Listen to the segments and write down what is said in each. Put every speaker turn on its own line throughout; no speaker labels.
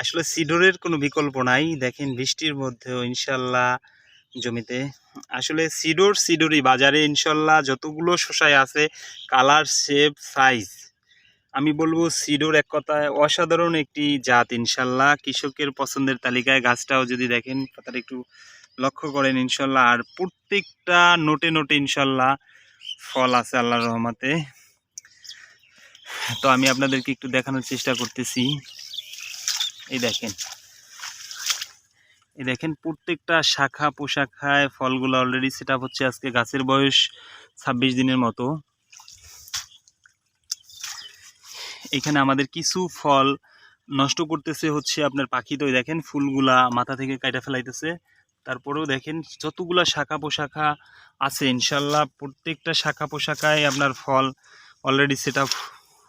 আসলে সিডোরের কোনো বিকল্প নাই। দেখেন বৃষ্টির মধ্যেও ইনশাল্লাহ জমিতে, আসলে সিডোর সিডোরই বাজারে ইনশাল্লাহ যতগুলো শসায় আছে, কালার, শেপ, সাইজ, আমি বলব সিডোর এক কথায় অসাধারণ একটি জাত ইনশাল্লাহ। কৃষকের পছন্দের তালিকায় গাছটাও যদি দেখেন তার একটু লক্ষ্য করেন ইনশাল্লাহ। আর প্রত্যেকটা নোটে নোটে ইনশাল্লাহ ফল আছে আল্লাহর রহমাতে। তো আমি আপনাদেরকে একটু দেখানোর চেষ্টা করতেছি। এই দেখেন। এই দেখেন প্রত্যেকটা শাখা পোশাখায় ফলগুলো অলরেডি সেট হচ্ছে আজকে গাছের বয়স ছাব্বিশ দিনের মতো। এখানে আমাদের কিছু ফল নষ্ট করতেছে হচ্ছে আপনার পাখি। তো দেখেন ফুলগুলা মাথা থেকে কাটা ফেলাইতেছে। তারপরেও দেখেন যতগুলা শাখা পোশাখা আছে, ইনশাল্লাহ প্রত্যেকটা শাখা পোশাখায় আপনার ফল অলরেডি সেট আপ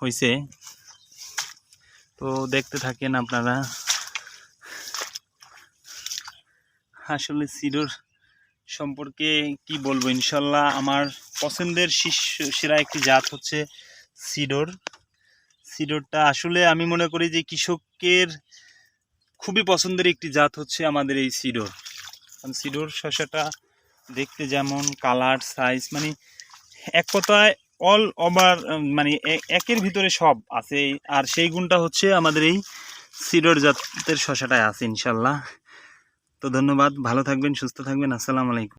হয়েছে তো দেখতে থাকেন আপনারা। আসলে সিডোর সম্পর্কে কি বলব? ইনশাল্লাহ আমার পছন্দের শীর্ষ সেরা একটি জাত হচ্ছে সিডোর। সিডোরটা আসলে আমি মনে করি যে কৃষকের খুবই পছন্দের একটি জাত হচ্ছে আমাদের এই সিডোর। কারণ সিডোর শসাটা দেখতে যেমন কালার সাইজ মানে এক কথায় অল ওভার মানে একের ভিতরে সব আছে। আর সেই গুণটা হচ্ছে আমাদের এই সিডর জাতের শশাটায় আছে, ইনশাল্লাহ। তো ধন্যবাদ, ভালো থাকবেন, সুস্থ থাকবেন, আসসালামু আলাইকুম।